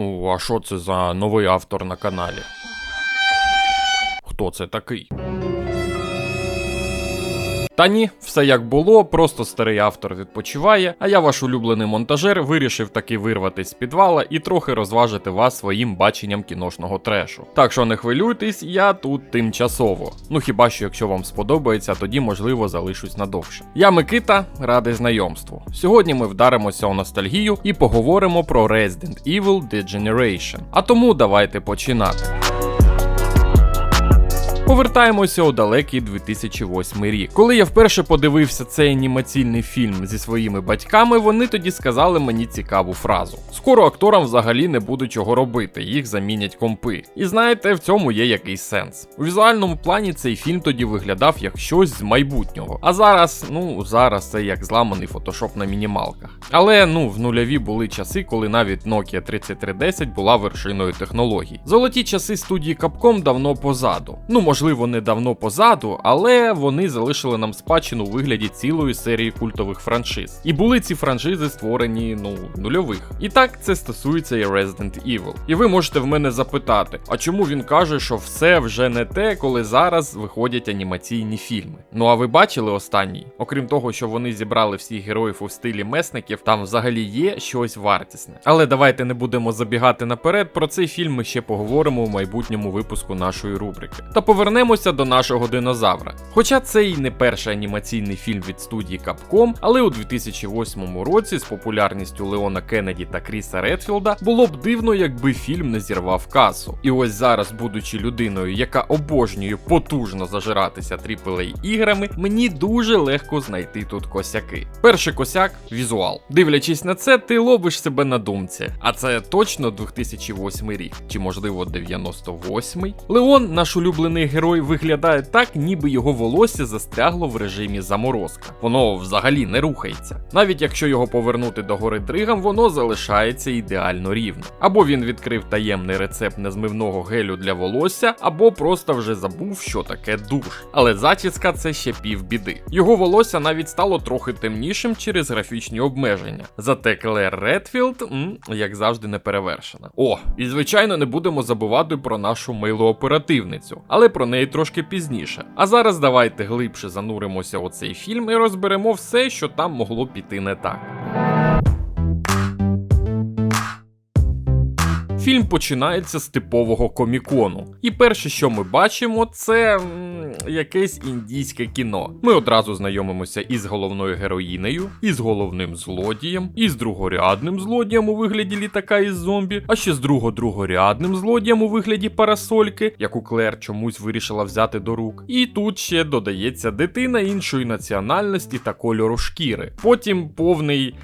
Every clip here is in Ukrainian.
О, а що це за новий автор на каналі? Хто це такий? Та ні, все як було, просто старий автор відпочиває, а я, ваш улюблений монтажер, вирішив таки вирватися з підвала і трохи розважити вас своїм баченням кіношного трешу. Так що не хвилюйтесь, я тут тимчасово. Ну хіба що якщо вам сподобається, тоді можливо залишусь надовше. Я Микита, радий знайомству. Сьогодні ми вдаримося у ностальгію і поговоримо про Resident Evil The. А тому давайте починати. Повертаємося у далекий 2008 рік. Коли я вперше подивився цей анімаційний фільм зі своїми батьками, вони тоді сказали мені цікаву фразу: скоро акторам взагалі не буде чого робити, їх замінять компи. І знаєте, в цьому є якийсь сенс. У візуальному плані цей фільм тоді виглядав як щось з майбутнього. А зараз, ну зараз це як зламаний фотошоп на мінімалках. Але ну в нульові були часи, коли навіть Nokia 3310 була вершиною технологій. Золоті часи студії Capcom давно позаду. Ну можливо, не давно позаду, але вони залишили нам спадщину у вигляді цілої серії культових франшиз. І були ці франшизи створені ну нульових. І так це стосується і Resident Evil. І ви можете в мене запитати, а чому він каже, що все вже не те, коли зараз виходять анімаційні фільми? Ну а ви бачили останній? Окрім того, що вони зібрали всіх героїв у стилі месників, там взагалі є щось вартісне. Але давайте не будемо забігати наперед. Про цей фільм ми ще поговоримо у майбутньому випуску нашої рубрики. Та повернемося до нашого динозавра. Хоча це і не перший анімаційний фільм від студії Capcom, але у 2008 році з популярністю Леона Кеннеді та Кріса Редфілда було б дивно, якби фільм не зірвав касу. І ось зараз, будучи людиною, яка обожнює потужно зажиратися AAA іграми, мені дуже легко знайти тут косяки. Перший косяк візуал. Дивлячись на це, ти ловиш себе на думці. А це точно 2008 рік, чи можливо 98-й? Леон, наш улюблений герой, виглядає так, ніби його волосся застрягло в режимі заморозка. Воно взагалі не рухається. Навіть якщо його повернути до гори дригам, воно залишається ідеально рівно. Або він відкрив таємний рецепт незмивного гелю для волосся, або просто вже забув, що таке душ. Але зачіска це ще півбіди. Його волосся навіть стало трохи темнішим через графічні обмеження. Зате Клер Редфілд, м, як завжди, не перевершена. О, і звичайно, не будемо забувати про нашу милу оперативницю, але про неї трошки пізніше. А зараз давайте глибше зануримося у цей фільм і розберемо все, що там могло піти не так. Фільм починається з типового комікону. І перше, що ми бачимо, це якесь індійське кіно. Ми одразу знайомимося із головною героїнею, із головним злодієм, із другорядним злодієм у вигляді літака із зомбі, а ще з друго-другорядним злодієм у вигляді парасольки, яку Клер чомусь вирішила взяти до рук. І тут ще додається дитина іншої національності та кольору шкіри. Потім повний.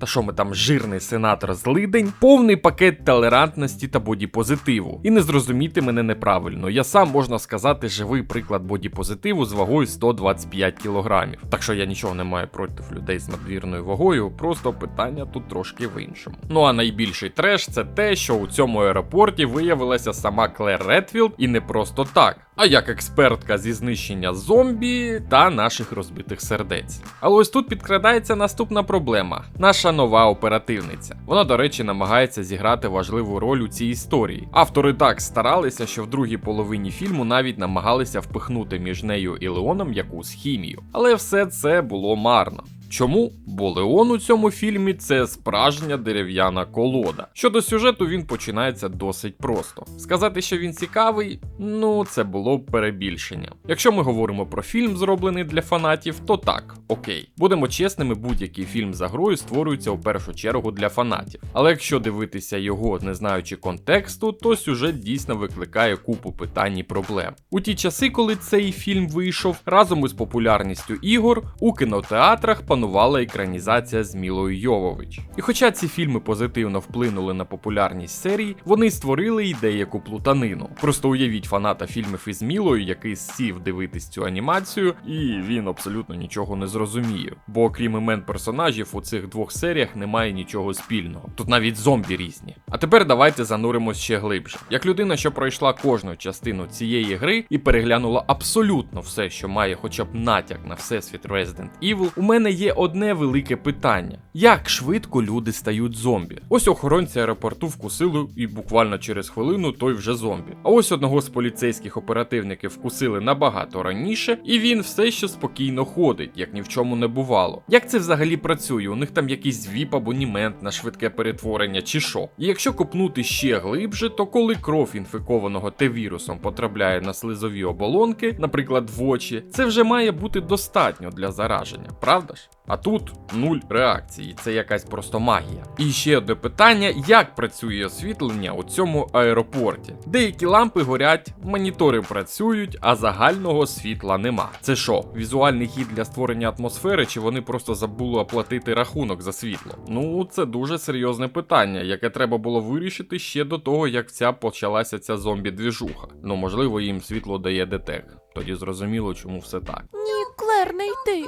Та що ми там жирний сенатор злидень, повний пакет толерантності та бодіпозитиву. І не зрозуміти мене неправильно. Я сам можна сказати живий приклад бодіпозитиву з вагою 125 кілограмів. Так що я нічого не маю проти людей з надвірною вагою, просто питання тут трошки в іншому. Ну а найбільший треш це те, що у цьому аеропорті виявилася сама Клер Редфілд, і не просто так. А як експертка зі знищення зомбі та наших розбитих сердець. Але ось тут підкрадається наступна проблема: наша нова оперативниця. Вона, до речі, намагається зіграти важливу роль у цій історії. Автори так старалися, що в другій половині фільму навіть намагалися впихнути між нею і Леоном якусь хімію. Але все це було марно. Чому? Бо Леон у цьому фільмі це справжня дерев'яна колода. Щодо сюжету, він починається досить просто. Сказати, що він цікавий, ну це було б перебільшення. Якщо ми говоримо про фільм, зроблений для фанатів, то так, окей. Будемо чесними, будь-який фільм за грою створюється у першу чергу для фанатів. Але якщо дивитися його, не знаючи контексту, то сюжет дійсно викликає купу питань і проблем. У ті часи, коли цей фільм вийшов, разом із популярністю ігор у кінотеатрах панувала екранізація з Мілою Йовович. І хоча ці фільми позитивно вплинули на популярність серії, вони створили й деяку плутанину. Просто уявіть фаната фільмів із Мілою, який сів дивитись цю анімацію, і він абсолютно нічого не зрозуміє. Бо окрім імен персонажів, у цих двох серіях немає нічого спільного. Тут навіть зомбі різні. А тепер давайте зануримось ще глибше. Як людина, що пройшла кожну частину цієї гри і переглянула абсолютно все, що має хоча б натяк на всесвіт Resident Evil, у мене є одне велике питання: як швидко люди стають зомбі? Ось охоронці аеропорту вкусили, і буквально через хвилину той вже зомбі. А ось одного з поліцейських оперативників вкусили набагато раніше, і він все ще спокійно ходить, як ні в чому не бувало. Як це взагалі працює? У них там якийсь vip абонімент на швидке перетворення чи що? І якщо копнути ще глибше, то коли кров інфікованого Т-вірусом потрапляє на слизові оболонки, наприклад, в очі, це вже має бути достатньо для зараження, правда ж? А тут нуль реакції, це якась просто магія. І ще одне питання: як працює освітлення у цьому аеропорті? Деякі лампи горять, монітори працюють, а загального світла нема. Це що, візуальний хід для створення атмосфери, чи вони просто забули оплатити рахунок за світло? Ну, це дуже серйозне питання, яке треба було вирішити ще до того, як ця почалася ця зомбі-двіжуха. Ну, можливо, їм світло дає детек. Тоді зрозуміло, чому все так. Ні, Клер, не йди.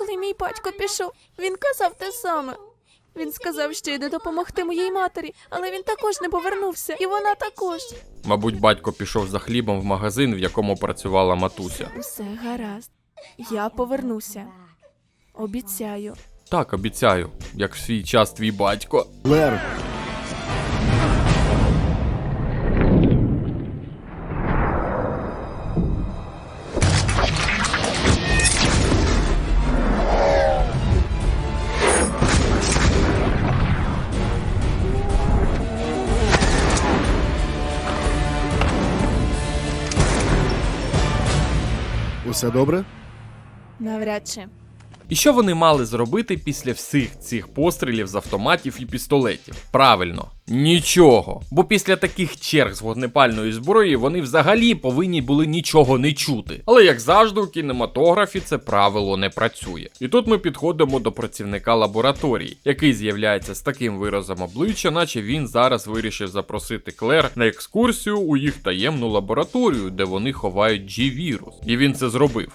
Коли мій батько пішов, він казав те саме. Він сказав, що йде допомогти моїй матері, але він також не повернувся, і вона також. Мабуть, батько пішов за хлібом в магазин, в якому працювала матуся. Усе гаразд. Я повернуся. Обіцяю. Так, обіцяю, як в свій час твій батько. Клер, усе добре? Навряд чи. І що вони мали зробити після всіх цих пострілів з автоматів і пістолетів? Правильно, нічого. Бо після таких черг з вогнепальної зброї вони взагалі повинні були нічого не чути. Але як завжди, у кінематографі це правило не працює. І тут ми підходимо до працівника лабораторії, який з'являється з таким виразом обличчя, наче він зараз вирішив запросити Клер на екскурсію у їх таємну лабораторію, де вони ховають G-вірус. І він це зробив.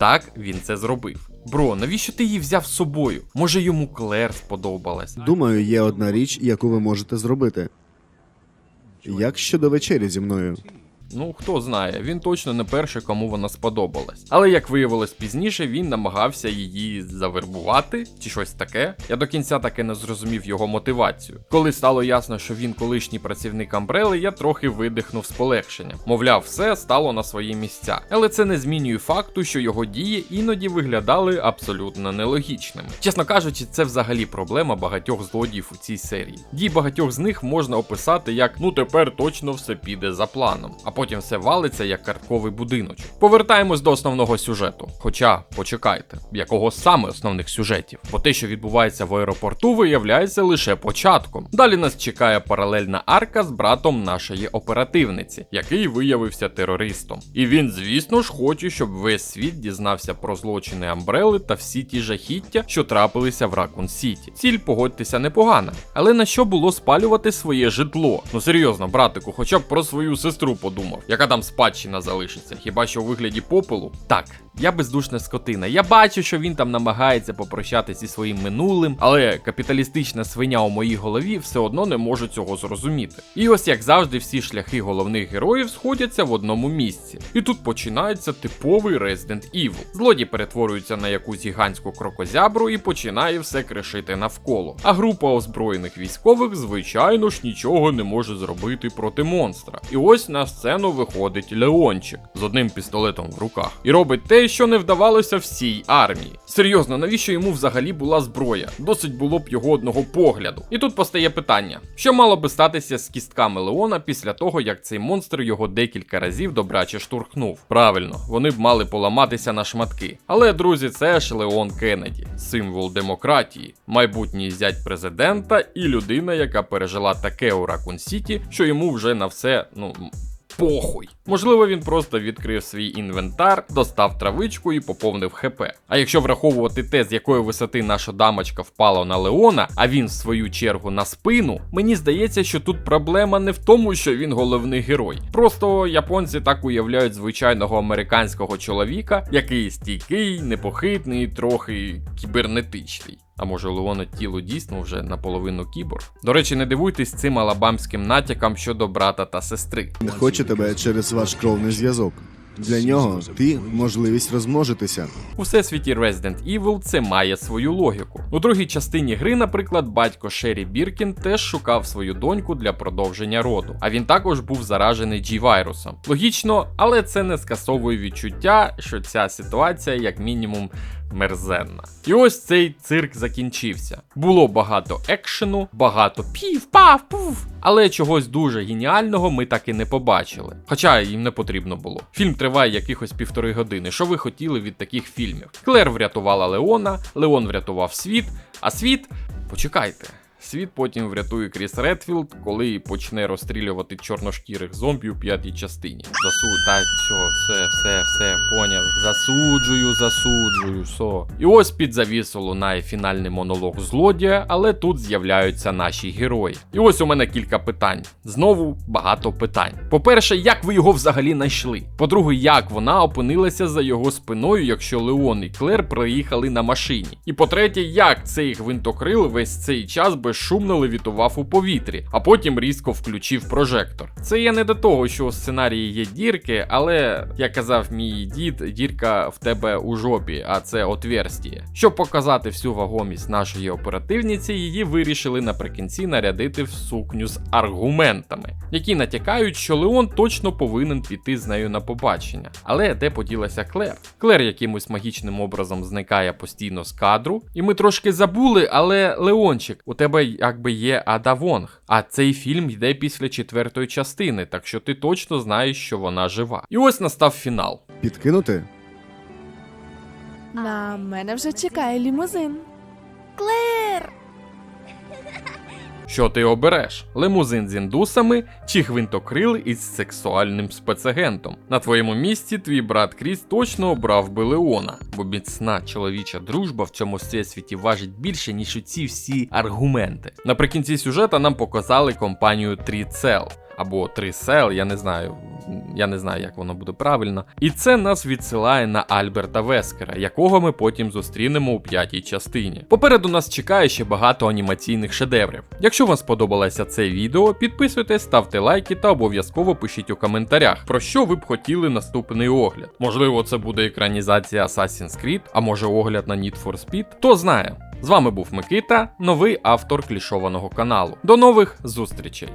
Так, він це зробив. Бро, навіщо ти її взяв з собою? Може йому Клер сподобалась? Думаю, є одна річ, яку ви можете зробити. Як щодо вечері зі мною? Ну, хто знає, він точно не перший, кому вона сподобалась. Але як виявилось пізніше, він намагався її завербувати чи щось таке. Я до кінця таки не зрозумів його мотивацію. Коли стало ясно, що він колишній працівник Амбрели, я трохи видихнув з полегшенням. Мовляв, все стало на свої місця. Але це не змінює факту, що його дії іноді виглядали абсолютно нелогічними. Чесно кажучи, це взагалі проблема багатьох злодіїв у цій серії. Дії багатьох з них можна описати як ну тепер точно все піде за планом, а потім все валиться як картковий будиночок. Повертаємось до основного сюжету. Хоча, почекайте, якого саме основних сюжетів? Бо те, що відбувається в аеропорту, виявляється лише початком. Далі нас чекає паралельна арка з братом нашої оперативниці, який виявився терористом. І він, звісно ж, хоче, щоб весь світ дізнався про злочини Амбрели та всі ті жахіття, що трапилися в Ракун Сіті. Ціль, погодьтеся, непогана. Але на що було спалювати своє житло? Ну серйозно, братику, хоча б про свою сестру подумав, яка там спадщина залишиться, хіба що у вигляді попелу? Так, я бездушна скотина. Я бачу, що він там намагається попрощатися зі своїм минулим, але капіталістична свиня у моїй голові все одно не може цього зрозуміти. І ось як завжди, всі шляхи головних героїв сходяться в одному місці. І тут починається типовий Resident Evil. Злодій перетворюється на якусь гігантську крокозябру і починає все кришити навколо. А група озброєних військових, звичайно ж, нічого не може зробити проти монстра. І ось на сцену виходить Леончик з одним пістолетом в руках і робить те, що не вдавалося всій армії. Серйозно, навіщо йому взагалі була зброя? Досить було б його одного погляду. І тут постає питання: що мало би статися з кістками Леона після того, як цей монстр його декілька разів добряче штурхнув? Правильно, вони б мали поламатися на шматки. Але, друзі, це ж Леон Кеннеді, символ демократії, майбутній зять президента і людина, яка пережила таке у Ракун Сіті, що йому вже на все, ну. Похуй. Можливо, він просто відкрив свій інвентар, достав травичку і поповнив ХП. А якщо враховувати те, з якої висоти наша дамочка впала на Леона, а він в свою чергу на спину, мені здається, що тут проблема не в тому, що він головний герой. Просто японці так уявляють звичайного американського чоловіка, який стійкий, непохитний, трохи кібернетичний. А може Леона тіло дійсно вже наполовину кіборг? До речі, не дивуйтесь цим алабамським натякам щодо брата та сестри. Не хочу тебе через ваш кровний зв'язок. Для нього ти можливість розмножитися. У всесвіті Resident Evil це має свою логіку. У другій частині гри, наприклад, батько Шері Біркін теж шукав свою доньку для продовження роду, а він також був заражений G-вірусом. Логічно, але це не скасовує відчуття, що ця ситуація, як мінімум, мерзенна. І ось цей цирк закінчився. Було багато екшену, багато пів, пав, пуф. Але чогось дуже геніального ми так і не побачили. Хоча їм не потрібно було. Фільм триває якихось півтори години. Що ви хотіли від таких фільмів? Клер врятувала Леона, Леон врятував світ, а світ. Почекайте. Світ потім врятує Кріс Редфілд, коли почне розстрілювати чорношкірих зомбі у п'ятій частині. Засу... Та все, все, все, все, поняв. Засуджую, засуджую, все. І ось під завісу лунає фінальний монолог злодія, але тут з'являються наші герої. І ось у мене кілька питань. Знову багато питань. По-перше, як ви його взагалі знайшли? По-друге, як вона опинилася за його спиною, якщо Леон і Клер приїхали на машині? І по-третє, як цей гвинтокрил весь цей час безшумно левітував у повітрі, а потім різко включив прожектор. Це я не до того, що у сценарії є дірки, але як казав мій дід, дірка в тебе у жопі, а це отверстіє. Щоб показати всю вагомість нашої оперативниці, її вирішили наприкінці нарядити в сукню з аргументами, які натякають, що Леон точно повинен піти з нею на побачення. Але де поділася Клер? Клер якимось магічним образом зникає постійно з кадру, і ми трошки забули, але Леончик, у тебе якби є Ада Вонг. А цей фільм йде після четвертої частини, так що ти точно знаєш, що вона жива. І ось настав фінал. Підкинути? На мене вже чекає лімузин. Клер! Що ти обереш? Лимузин з індусами чи гвинтокрил із сексуальним спецагентом? На твоєму місці твій брат Кріс точно обрав би Леона, бо міцна чоловіча дружба в цьому всесвіті важить більше, ніж ці всі аргументи. Наприкінці сюжета нам показали компанію Тріцел. Або Трисел, я не знаю, я не знаю, як воно буде правильно. І це нас відсилає на Альберта Вескера, якого ми потім зустрінемо у п'ятій частині. Попереду нас чекає ще багато анімаційних шедеврів. Якщо вам сподобалося це відео, підписуйтесь, ставте лайки та обов'язково пишіть у коментарях, про що ви б хотіли наступний огляд. Можливо, це буде екранізація Assassin's Creed, а може огляд на Need for Speed, хто знає. З вами був Микита, новий автор клішованого каналу. До нових зустрічей!